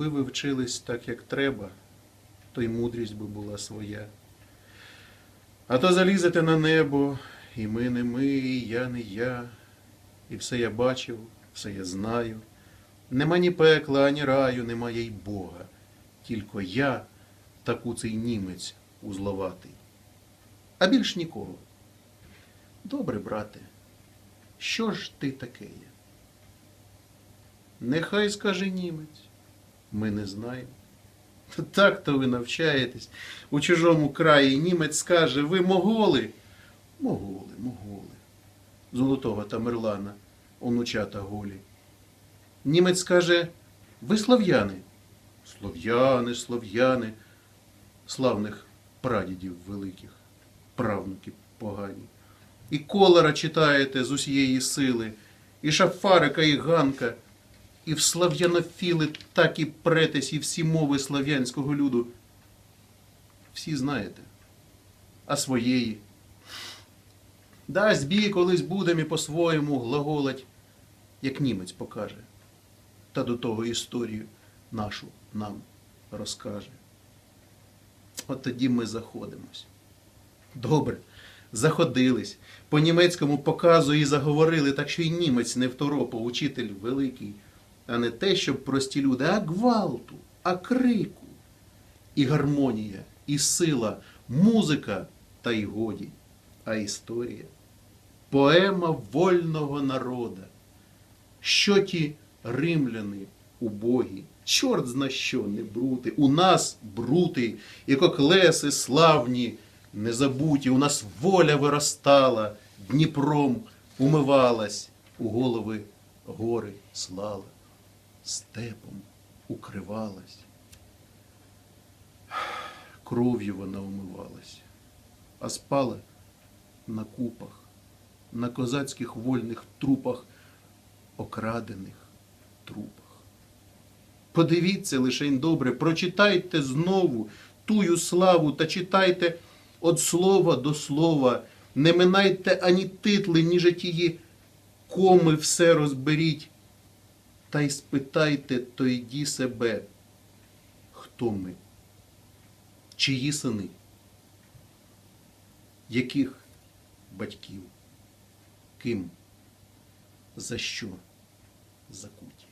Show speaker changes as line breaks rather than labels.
Якби ви вчились так, як треба, то й мудрість би була своя. А то залізете на небо, і ми не ми, і я не я, і все я бачив, все я знаю. Нема ні пекла, ані раю, немає й Бога. Тільки я та куций німець узловатий. А більш нікого. Добре, брате, що ж ти таке є? Нехай скаже німець. Ми не знаємо. Так то ви навчаєтесь. У чужому краї німець скаже, ви моголи. Моголи, моголи. Золотого Тамерлана, онучата голі. Німець скаже, ви слов'яни. Слов'яни, слов'яни, славних прадідів великих, правнуків погані. І колора читаєте з усієї сили, і шафарика, і ганка, і в слав'янофіли так і претесь, і всі мови слав'янського люду. Всі знаєте, а своєї. Дасть бій, колись будем і по-своєму глаголать, як німець покаже, та до того історію нашу нам розкаже. От тоді ми заходимось. Добре, заходились, по німецькому показу і заговорили, так що й німець не второпав, учитель великий, а не те, щоб прості люди, а гвалту, а крику, і гармонія, і сила, музика, та й годі, а історія, поема вольного народа. Що ті римляни убогі, чорт зна що не брути, у нас брути, і коклеси славні, незабуті, у нас воля виростала, Дніпром умивалась, у голови гори слала, степом укривалась. Кров'ю вона умивалась, а спала на купах, на козацьких вольних трупах, окрадених трупах. Подивіться лишень добре, прочитайте знову тую славу та читайте від слова до слова, не минайте ані титли, ні житії коми все розберіть, та й спитайте тоді себе, хто ми, чиї сини, яких батьків, ким, за що закуті.